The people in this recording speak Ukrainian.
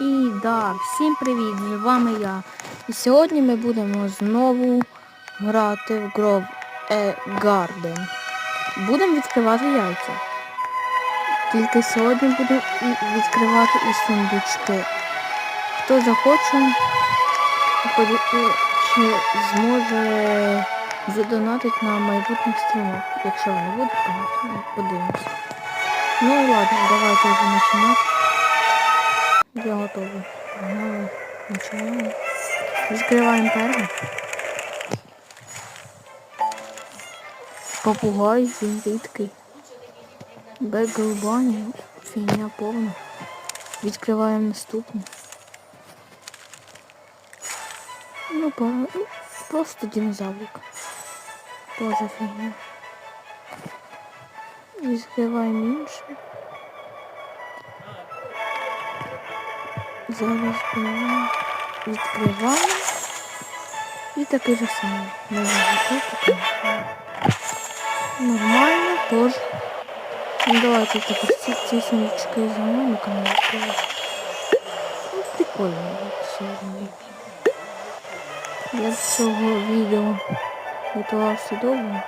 І да, всім привіт! З вами я. І сьогодні ми будемо знову грати в Grove Garden. Будемо відкривати яйця. Тільки сьогодні будемо відкривати і сундучки. Хто захоче, чи зможе задонатити на майбутніх стрімах. Якщо вони будуть, конечно, подивимось. Ну ладно, давайте вже починати. Я готова. Погнали. Починаємо. Відкриваємо перше. Попугай, він рідкий. Бек-голубані, фігня повна. Відкриваємо наступне. Ну, ну, просто динозаврик. Тоже фігня. Відкриваємо інше. Зараз беремо, відкриваємо. І такий же самий. Не заготовки. Нормально, тож. Ну, давайте тепер ці, ці сундучки знімемо, конечно. Ну, прикольно от сьогодні. Для цього відео готувався довго.